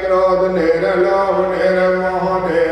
ક્રોધ નિરલોભ નિર્મોહ નિર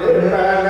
Amen.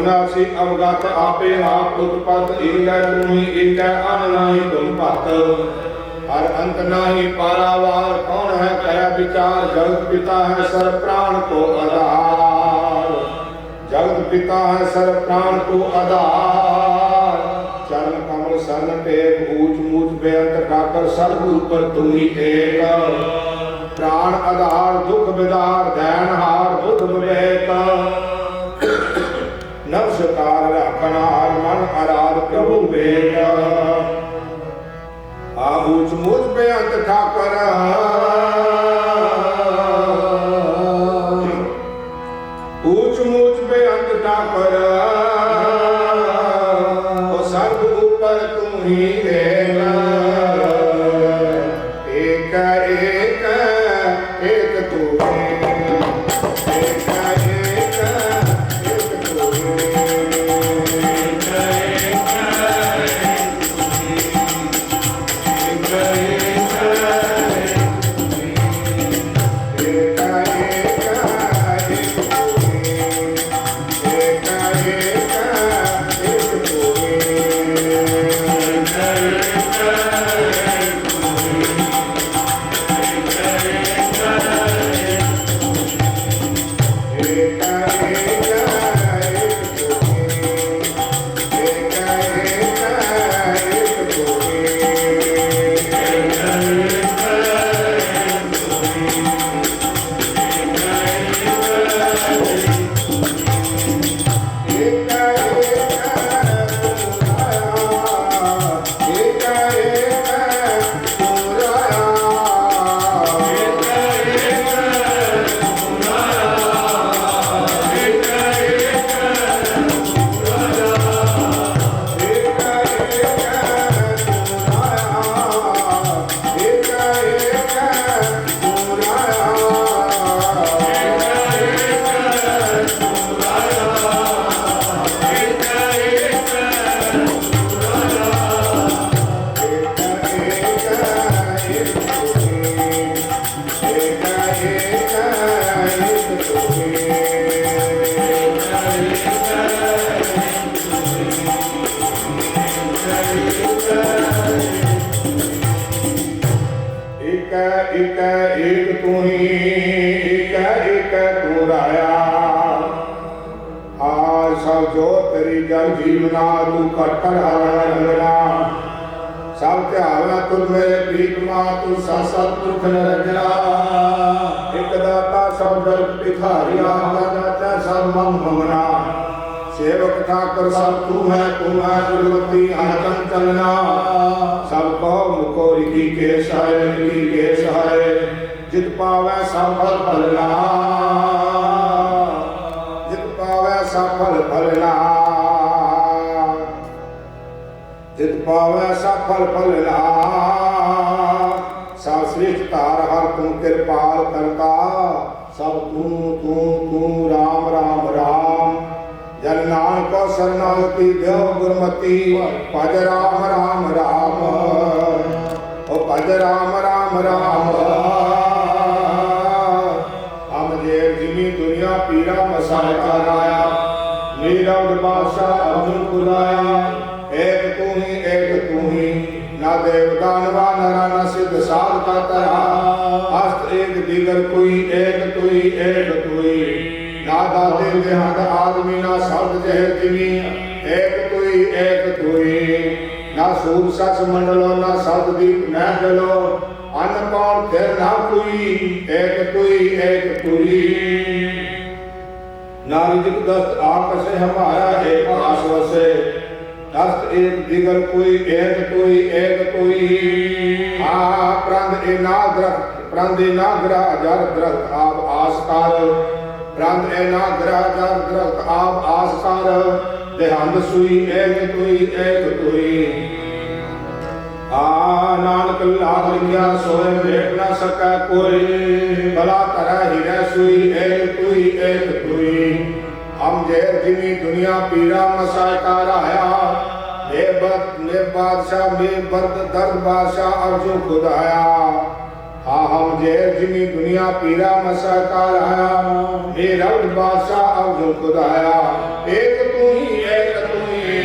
ਅਵਨਾਸੀ ਅਵਗਤ ਆਪੇ ਆਪ ਉਤਪਤ ਏਕੈ ਤੁਮੀ ਏਕੈ ਅਨ ਨਾਹੀ ਤੁਮ ਭਤ। ਹਰ ਅੰਤ ਨਾਹੀ ਪਾਰਾਵਾਰ, ਕੌਣ ਹੈ ਕੈ ਵਿਚਾਰ? ਜਗਤ ਪਿਤਾ ਹੈ ਸਰ ਪ੍ਰਾਣ ਕੋ ਆਧਾਰ। ਜਗਤ ਪਿਤਾ ਹੈ ਸਰ ਪ੍ਰਾਣ ਕੋ ਆਧਾਰ। ਚਰਨ ਕਮਲ ਸਰਨ ਟੇਕ ਊਚ ਮੂਚ ਬੇਅੰਤ ਕਾਕਰ, ਸਰਬ ਉਪਰ ਤੁਮੀ ਏਕ। ਪ੍ਰਾਣ ਆਧਾਰ, ਦੁਖ ਵਿਦਾਰ ਦੈਨ ਹਾਰ, ਬੁੱਧ ਵਿਵੇਕ। ਸਕਾਰ ਰੱਖਣਾ ਮਨ ਅਰਾਧ ਪ੍ਰਭੂ ਵੇਖ ਆਹੂਚ ਮੁਝ ਬੇਅੰਤ ਠਾਕਰ। ਊਚ ਮੂਚ ਬੇਅੰਤ ਠਾਕਰ। ਜੋ ਤੇਰੀ ਕਰ ਹਰਨ ਰੰਗਣਾ ਸਭ ਧਿਆਵੈ ਤੁਧ ਮੇਰੇ ਪ੍ਰੀਤਮਾ ਤੂੰ ਸਤ ਸਤ ਪੁਰਖ ਨਿਰੰਜਨਾ ਇਕ ਦਾਤਾ ਸਭ ਜਗਤ ਦਾਤਾ ਸਭ ਮਨ ਮਮਨਾ। ਸੇਵਕ ਠਾਕਰ ਸਭ ਤੂੰ ਹੈ ਤੂੰ ਹੈ ਗੁਰਮਤੀ ਹਰਕੰ ਚਲਨਾ ਸਭ ਕੋ ਮੁਕੋ ਰਿਕੀ ਕੇ ਸਹਾਇ ਰਿਕੀ ਕੇ ਸਹਾਇ ਜਿਤ ਪਾਵੈ ਸਭ ਫਲ ਫਲਨਾ ਜਿਤ ਪਾਵੈ ਸਭ ਫਲ ਫਲਨਾ ਪਾਵੈ ਸਫਲ ਫਲ ਲਾ ਸਭ ਸ੍ਰਿਸ਼ਟ ਧਾਰ ਹਰ ਤੂੰ ਕਿਰਪਾਲ ਕਰਤਾ। ਸਭ ਤੂੰ ਤੂੰ ਤੂੰ ਰਾਮ ਰਾਮ ਰਾਮ। ਜਨ ਨਾਨਕ ਸਰਨਾਗਤੀ ਦਿਓ ਗੁਰਮਤੀ। ਭਜ ਰਾਮ ਰਾਮ ਰਾਮ। ਓ ਭਜ ਰਾਮ ਰਾਮ ਰਾਮ। ਹਮ ਜੇ ਦੁਨੀਆ ਪੀਰਾ ਮਸਾਇ ਕਰਾਇਆ ਨੀਰਵ ਬਾਦਸ਼ਾਹ ਅਰਜੁਨ ਕੁਲਾਇਆ ਨਾ ਦੇਵ ਦਾਨਵਾ ਨਰਾ ਨਾ ਸਿਧ ਸਾਧ ਕਾ ਤਰਾ ਅਸਤ ਏਕ ਦੀਗਰ ਕੋਈ, ਏਕ ਤੁਈ ਏਕ ਤੁਈ। ਨਾ ਦਾਤੇ ਦੇਹਦ ਆਦਮੀ, ਨਾ ਸਬਦ ਜਹਿ ਤਿਵੀ ਏਕ ਤੁਈ ਏਕ ਤੁਈ। ਨਾ ਸੂਰ ਸਸ ਮੰਡਲੋ, ਨਾ ਸਬਦ ਦੀਪ ਨਾ ਜਲੋ। ਅਨ ਪਾਉਣ ਨਾ ਕੋਈ, ਏਕ ਤੁਈ ਏਕ ਤੁਈ। ਨਾਰਿਜਿਕ ਦਸਤ ਆਕਸ਼ੇ ਹਮਾਰਾ ਏਕ ਆਸਵਸੇ ਦਸਤ ਏਕ ਜਿਗਰ ਕੋਈ ਏਕ ਕੋਈ ਏਕ ਕੋਈ ਆ ਪ੍ਰੰਦ ਇਹ ਨਾ ਦਰਖਤ ਪ੍ਰੰਦ ਇਹ ਨਾ ਗ੍ਰਹ ਜਰ ਦਰਖਤ ਆਪ ਆਸਕਾਰ ਪ੍ਰੰਦ ਇਹ ਨਾ ਗ੍ਰਹ ਜਰ ਦਰਖਤ ਆਪ ਆਸਕਾਰ ਦੇਹੰਦ ਸੁਈ ਏਕ ਕੋਈ ਏਕ ਕੋਈ ਆ ਨਾਨਕ ਲਾਭ ਲਿਆ ਸੋਏ ਵੇਖ ਨਾ ਸਕੈ ਕੋਈ। ਭਲਾ ਕਰੈ ਹਿਰੈ ਏਕ ਕੋਈ ਏਕ ਕੋਈ ਹਮ ਜੇ ਜਿਨੀ ਦੁਨੀਆ ਪੀਰਾ ਮਸਾ ਕਰ ਆਇਆ ਮੇ ਬਦ ਮੇ ਬਾਦਸ਼ਾਹ, ਮੇ ਬਰਦ ਦਰਦ ਬਾਦਸ਼ਾਹ ਅਰਜੂ ਖੁਦਾਇਆ ਹਾਂ ਹਮ ਜੇ ਜਿਨੀ ਦੁਨੀਆ ਪੀਰਾ ਮਸਾ ਕਰ ਆਇਆ ਮੇ ਰਬ ਬਾਦਸ਼ਾਹ ਅਰਜੂ ਖੁਦਾਇਆ ਏਕ ਤੂੰ ਹੀ, ਏਕ ਤੂੰ ਹੀ।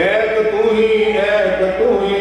ਏਕ ਤੂੰ ਹੀ, ਏਕ ਤੂੰ ਹੀ।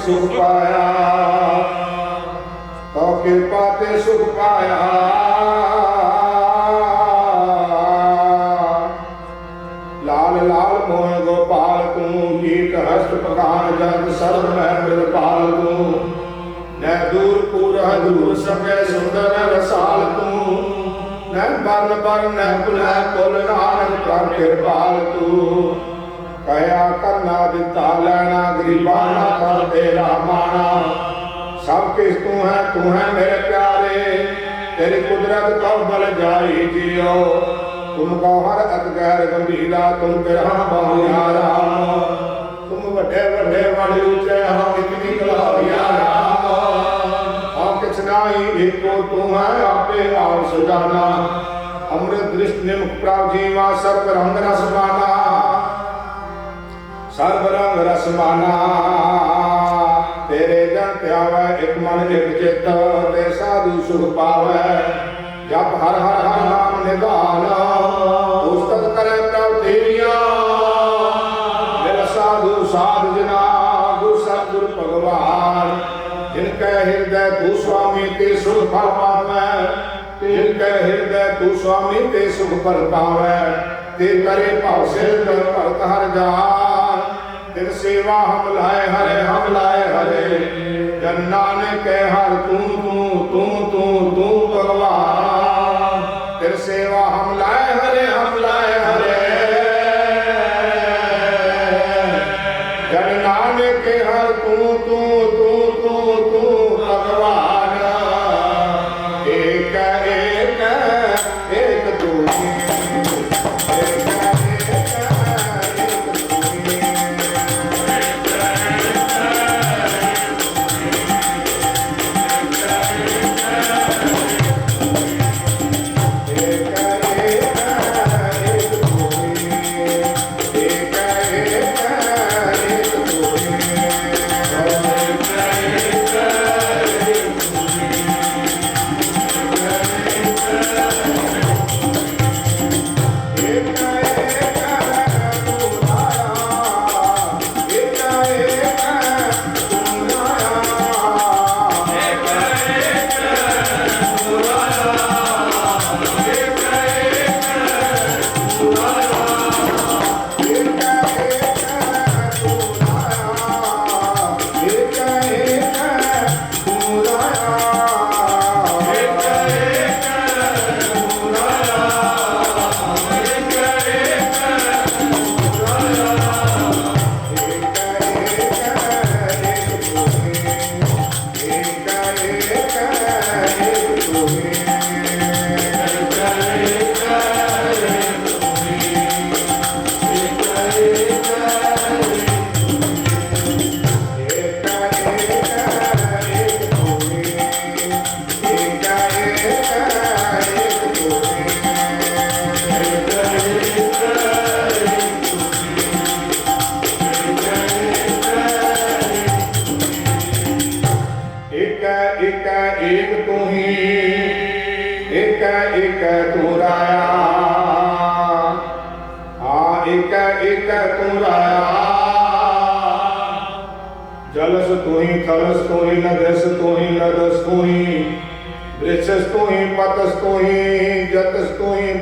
ਸੁਖ ਪਾਇਆ। ਤੋ ਕਿਰਪਾ ਤੇ ਸੁਖ ਪਾਇਆ। ਲਾਲ ਲਾਲ ਮੋਹ ਗੋਪਾਲ ਤੂੰ ਗੀਤ ਹਸਤ ਪਕਾਨ ਜਗ ਸਰਬ ਮਹਿ ਮਿਲਪਾਲ ਤੂੰ। ਨੈ ਦੂਰ ਪੂਰਾ ਦੂਰ ਸਕੇ ਸੁੰਦਰ ਰਸਾਲ ਤੂੰ। ਨੈ ਬਰਨ ਬਰਨ ਨੈ ਭੁਲੈ ਕੁਲ ਨਾਨਕ ਪ੍ਰਭ ਕਿਰਪਾਲ ਤੂੰ। ਕਹਿਆ ਕਰਨਾ ਦਿੱਤਾ ਲੈਣਾ, ਗਰੀਬਾਂ ਨਾ ਕਰ ਤੇਰਾ ਮਾਣਾ। ਸਭ ਕਿਸ ਤੂੰ ਹੈ ਤੂੰ ਹੈ ਮੇਰੇ ਪਿਆਰੇ। ਤੇਰੀ ਕੁਦਰਤ ਕਉ ਬਲ ਜਾਈ ਜਿਉ ਤੁਮ ਕਉ ਹਰ ਅਤ ਗੰਭੀਰਾ, ਤੁਮ ਬਿਰਹਾ ਬਹੁ ਤੁਮ ਵੱਡੇ ਵੱਡੇ ਵਡ ਉੱਚੇ ਹਾਂ ਇਤਨੀ ਕਲਾ ਰਾਮ। ਹਾਂ ਕਿਛ ਨਾਹੀ ਏਕੋ ਤੂੰ ਹੈ, ਆਪੇ ਆਪ ਸੁਜਾਨਾ। ਅੰਮ੍ਰਿਤ ਦ੍ਰਿਸ਼ਟ ਨਿਮਕ ਪ੍ਰਭ ਜੀਵਾ, ਸਰਬ ਰੰਗ ਰਸ ਬਾਨਾ ਸਰਬ ਰੰਗ ਰਸਮਾਨਾ, ਤੇਰੇ ਜਨ ਧਿਆਵੈ ਇੱਕ ਮਨ ਇੱਕ ਚਿੱਤ, ਤੇ ਸਾਧੂ ਸੁਖ ਪਾਵੈ। ਜਪ ਹਰ ਹਰ ਹਰ ਨਾਮ ਨਿਧਾਨ, ਉਸਤਤ ਕਰੇ ਪ੍ਰਭ ਤੇਰੀਆ। ਮੇਰਾ ਸਾਧੂ ਸਾਧ ਜਨਾ, ਗੁਰ ਸਤਿਗੁਰ ਭਗਵਾਨ। ਜਿਨ ਕੈ ਹਿਰਦੈ ਤੂੰ ਸੁਆਮੀ, ਤੇ ਸੁਖ ਫਲ ਪਾਵੈ। ਤਿਨ ਕੈ ਹਿਰਦੈ ਤੂੰ ਸੁਆਮੀ, ਤੇ ਸੁਖ ਫਲ ਪਾਵੈ। ਤੇ ਕਰੇ ਭਾਵ ਸਿਰ ਭਗਤ ਹਰ ਜਾ ਤਿਨ ਸੇਵਾ ਹਮ ਲਾਏ, ਹਰੇ ਹਮ ਲਾਏ, ਹਰੇ। ਜਨ ਨਾਨਕ ਕੈ ਹਰ ਤੂੰ ਤੂੰ ਤੂੰ ਤੂੰ ਤੂੰ ਭਗਵਾਨ।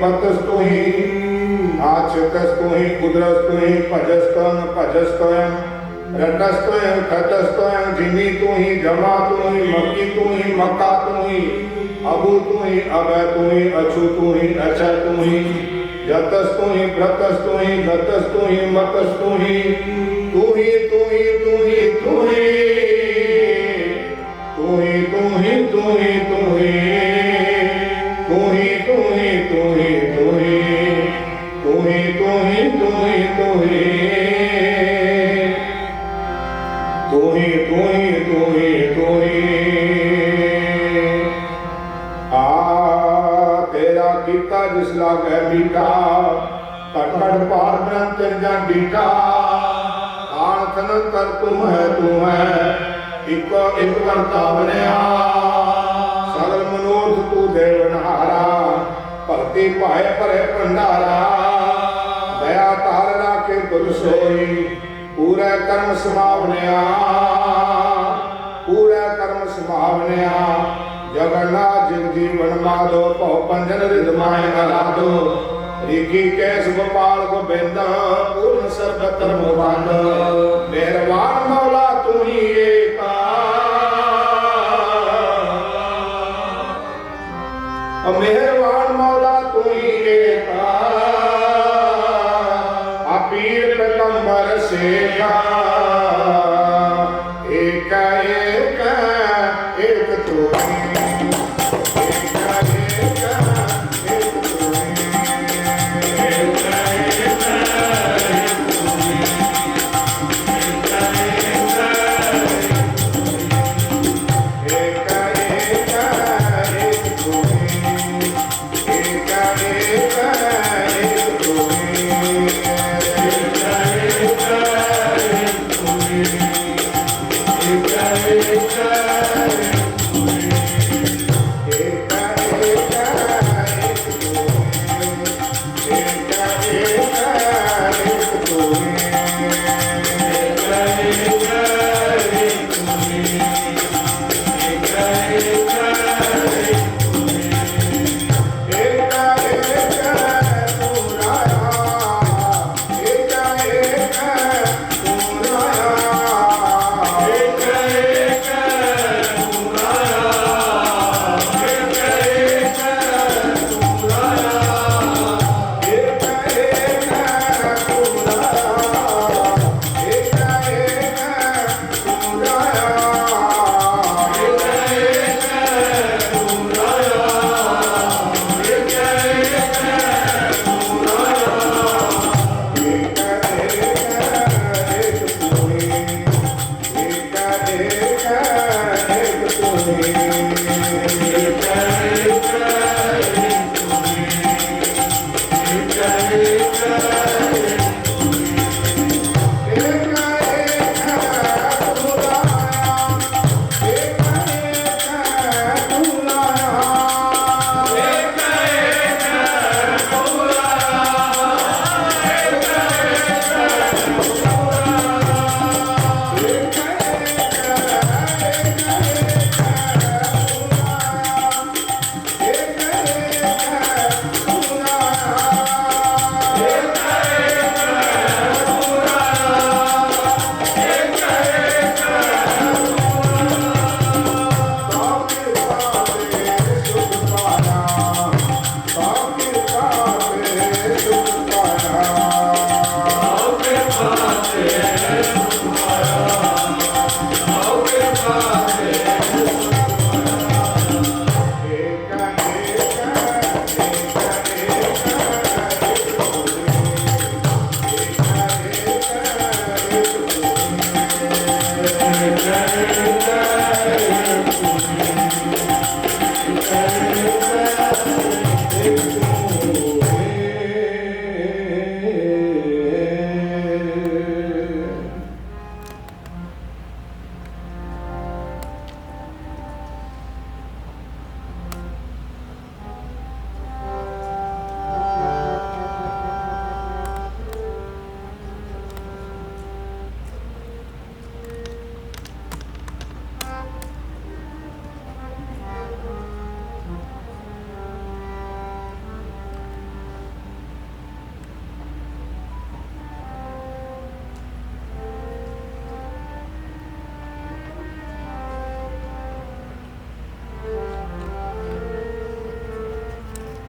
मन्तस्तु हि आचकस्तु हि कुद्रस्तु हि भजस्त्वं भजस्त्वयं रटस्त्वयं खतस्त्वयं धिमितु हि जमातु हि मकितु हि मकातु हि अभूतु हि अभयतु हि अछूतु हि अचतु हि यतस्तु हि व्रतस्तु हि गतस्तु हि मतस्तु हि तु हि ਦਰਜਾ ਡੇਟਾ ਕਾਲ ਤਨ ਕਰ ਤੁਮ ਹੈ, ਤੂੰ ਹੈ, ਇੱਕੋ ਇੱਕ ਵਰਤਾ ਬਣਿਆ। ਸਰਲ ਮਨੋਰਥ ਤੂੰ ਦੇਵਨਹਾਰਾ ਭਗਤੀ ਭਾਏ ਭਰੇ ਭੰਡਾਰਾ। ਦਇਆ ਤਾਰ ਰਾਖੇ ਗੁਰ ਸੋਈ, ਪੂਰਾ ਕਰਮ ਸਮਾਵਨਿਆ ਪੂਰਾ ਕਰਮ ਸਮਾਵਨਿਆ ਜਗਨਾ ਜਿਨ ਜੀਵਨ ਮਾਦੋ, ਭਉ ਪੰਜਨ ਰਿਦਮਾਇ ਨਰਾਦੋ ਅਰਾਧੋ ਰੀਕੀ ਕੈਸ ਗੋਪਾਲ ਗੋਬਿੰਦ ਪੂਰਨ ਸਰਬਤ ਮੁਬੰਦ ਮਿਹਰਬਾਨ ਮੌਲਾ ਤੂੰ ਹੀ ਏਕਾ ਓ ਮਿਹਰਬਾਨ ਮੌਲਾ ਤੂੰ ਹੀ ਏਕਾ ਆ ਪੀਰ ਪੈਗੰਬਰ ਸੇਖਾ